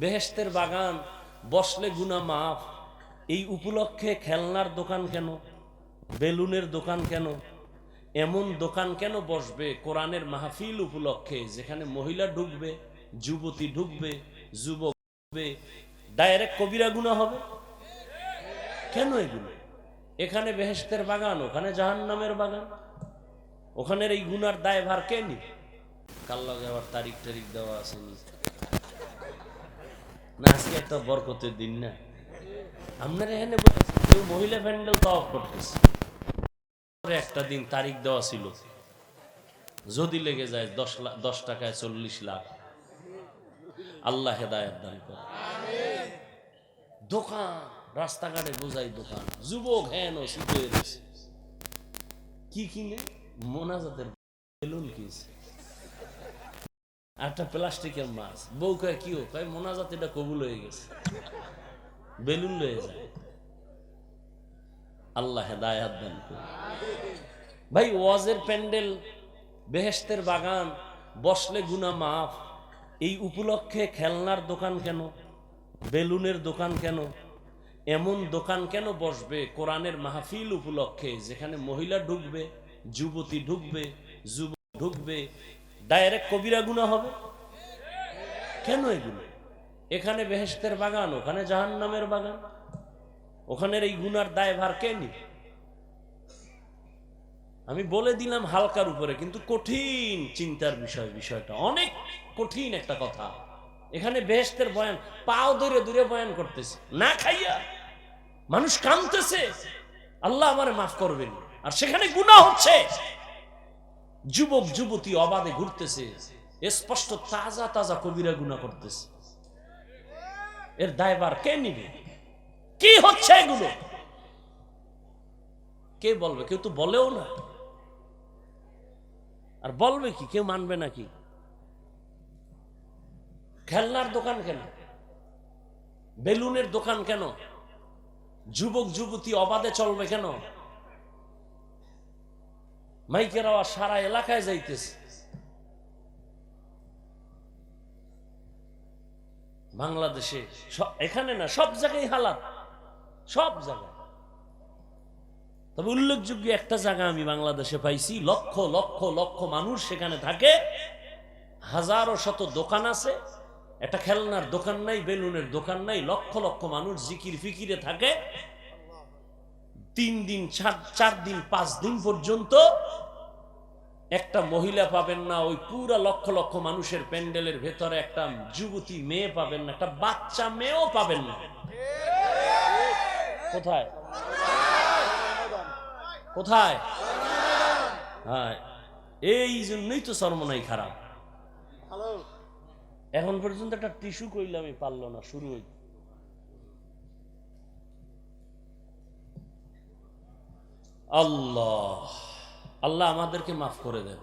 বেহেস্তের বাগান, বসলে গুনা মাফ। এই উপলক্ষে খেলনার দোকান কেন? বেলুনের দোকান কেন? এমন দোকান কেন বসবে কোরআনের মাহফিল উপলক্ষে, যেখানে মহিলা ঢুকবে, যুবতী ঢুকবে, যুবক ঢুকবে? ডাইরেক্ট কবিরা গুণা হবে? কেন এগুলো? এখানে বেহেস্তের বাগান, ওখানে জাহান্নামের বাগান। ওখানের এই গুনার দায়ভার কে নি কাল লগে আবার তারিখ টারিখ দেওয়া আছে? আজকে একটা বরকতের দিন না। আপনার এখানে কেউ মহিলা প্যান্ডেল করতেছে। একটা দিন তারিখ দেওয়া ছিল। যদি লেগে যায় দশ লাখ দশ টাকায় চল্লিশ লাখ। আল্লাহ হেদায়ত দান করে দোকান, রাস্তাঘাটে বোঝাই দোকান। যুবক হ্যান ও রয়েছে কি কিনে? মোনাজাতের বেলুন কিনছে। একটা প্লাস্টিকের মাছ। বউ কয়, কি হোক কয় মোনাজাত এটা কবুল হয়ে গেছে। বেলুন লয়ে যায়। আল্লাহ হেদায়াত দান। ভাই, ওয়াজের প্যান্ডেল বেহেস্তের বাগান, বসলে গুনা মাফ। এই উপলক্ষে খেলনার দোকান কেন? বেলুনের দোকান কেন? এমন দোকান কেন বসবে কোরআনের মাহফিল উপলক্ষে, যেখানে মহিলা ঢুকবে, যুবতী ঢুকবে, যুবক ঢুকবে ডাইরেক্ট কবিরা গুণা হবে। কেন এগুলো? এখানে বেহেস্তের বাগান, ওখানে জাহান্নামের বাগান। ওখানের এই গুনার দায়ভার কে নিবে? আমি বলে দিলাম হালকার উপরে, কিন্তু কঠিন চিন্তার বিষয়, বিষয়টা অনেক কঠিন একটা কথা। এখানে বেহেস্তের বয়ান, পাও ধরে দূরে বয়ান করতেছে। না খাইয়া মানুষ কামতেছে আল্লাহ আমারে মাফ করবেন। আর সেখানে গুনাহ হচ্ছে। যুবক যুবতী অবাধে ঘুরতেছে। স্পষ্ট তাজা তাজা কবিরা গুনাহ করতেছে। এর দায়বার কে নিবে? কি হচ্ছে এগুলো? কে বলবে? কেউ তো বলেও না। আর বলবে কি? কেউ মানবে নাকি খেলনার দোকান কেন? বেলুনের দোকান কেন? যুবক যুবতী অবাধে চলবে কেন? মাইকের আওয়াজ সারা এলাকায় যাইতেছে। বাংলাদেশে এখানে না, সব জায়গায় হালাত। সব জায়গায়। তবে উল্লেখযোগ্য একটা জায়গা আমি বাংলাদেশে পাইছি, লক্ষ লক্ষ লক্ষ মানুষ সেখানে থাকে। হাজারো শত দোকান আছে। একটা খেলনার দোকান নাই, বেলুনের দোকান নাই, লক্ষ লক্ষ মানুষ জিকির ফিকিরে থাকে। তিন দিন চার চার দিন পাঁচ দিন পর্যন্ত একটা মহিলা পাবেন না ওই পুরা লক্ষ লক্ষ মানুষের প্যান্ডেলের ভেতরে একটা যুবতী মেয়ে পাবেন না একটা বাচ্চা মেয়েও পাবেন না। কোথায়? কোথায়? হ্যাঁ এই জন্যই তো সর্বনাই খারাপ। এখন পর্যন্ত একটা টিস্যু কইলামই পারল না শুরু হই আল্লাহ। আল্লাহ আমাদেরকে মাফ করে দেন।